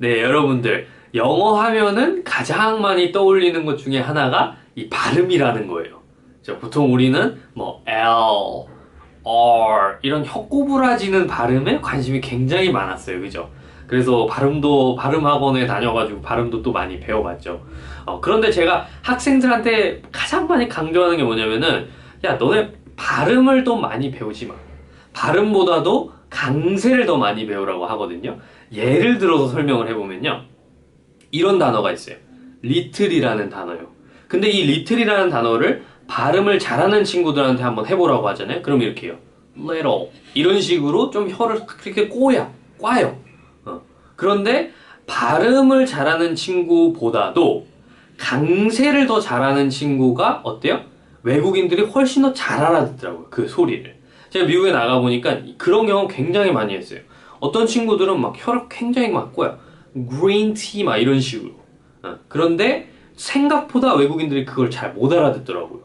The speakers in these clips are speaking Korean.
네, 여러분들 영어 하면은 가장 많이 떠올리는 것 중에 하나가 이 발음이라는 거예요. 자, 보통 우리는 뭐 L, R 이런 혀꼬부라지는 발음에 관심이 굉장히 많았어요. 그죠? 그래서 발음도 발음 학원에 다녀가지고 발음도 또 많이 배워봤죠. 어, 그런데 제가 학생들한테 가장 많이 강조하는 게 뭐냐면은 야 너네 발음을 더 많이 배우지 마. 발음보다도 강세를 더 많이 배우라고 하거든요. 예를 들어서 설명을 해보면요. 이런 단어가 있어요. 리틀이라는 단어요. 근데 이 리틀이라는 단어를 발음을 잘하는 친구들한테 한번 해보라고 하잖아요. 그럼 이렇게 해요. little. 이런 식으로 좀 혀를 그렇게 꼬야, 꽈요. 어. 그런데 발음을 잘하는 친구보다도 강세를 더 잘하는 친구가 어때요? 외국인들이 훨씬 더 잘 알아듣더라고요. 그 소리를. 제가 미국에 나가보니까 그런 경험 굉장히 많이 했어요. 어떤 친구들은 막 혀를 굉장히 막 꼬요. green tea 막 이런 식으로. 어, 그런데 생각보다 외국인들이 그걸 잘 못 알아듣더라고요.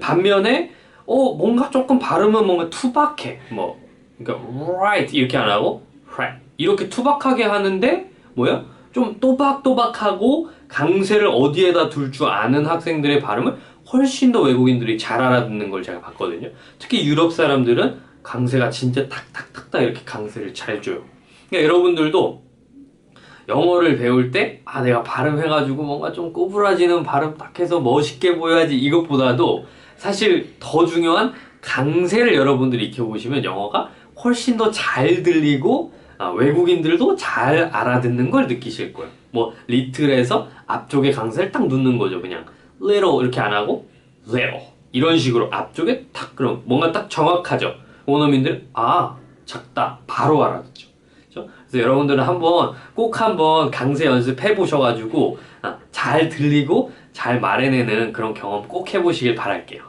반면에 어 뭔가 조금 발음은 뭔가 투박해. 뭐 그러니까 right 이렇게 안 하고 right 이렇게 투박하게 하는데 뭐야? 좀 또박또박하고 강세를 어디에다 둘 줄 아는 학생들의 발음을 훨씬 더 외국인들이 잘 알아듣는 걸 제가 봤거든요. 특히 유럽 사람들은 강세가 진짜 탁탁탁탁 이렇게 강세를 잘 줘요. 그러니까 여러분들도 영어를 배울 때, 아, 내가 발음해가지고 뭔가 좀 꼬부라지는 발음 딱 해서 멋있게 보여야지 이것보다도 사실 더 중요한 강세를 여러분들이 익혀보시면 영어가 훨씬 더 잘 들리고 아, 외국인들도 잘 알아듣는 걸 느끼실 거예요. 뭐, 리틀에서 앞쪽에 강세를 딱 넣는 거죠. 그냥 little 이렇게 안 하고 little 이런 식으로 앞쪽에 탁 그럼 뭔가 딱 정확하죠. 원어민들 아 작다 바로 알아듣죠. 그렇죠? 그래서 여러분들은 한번 꼭 한번 강세 연습해 보셔가지고 아, 잘 들리고 잘 말해내는 그런 경험 꼭 해보시길 바랄게요.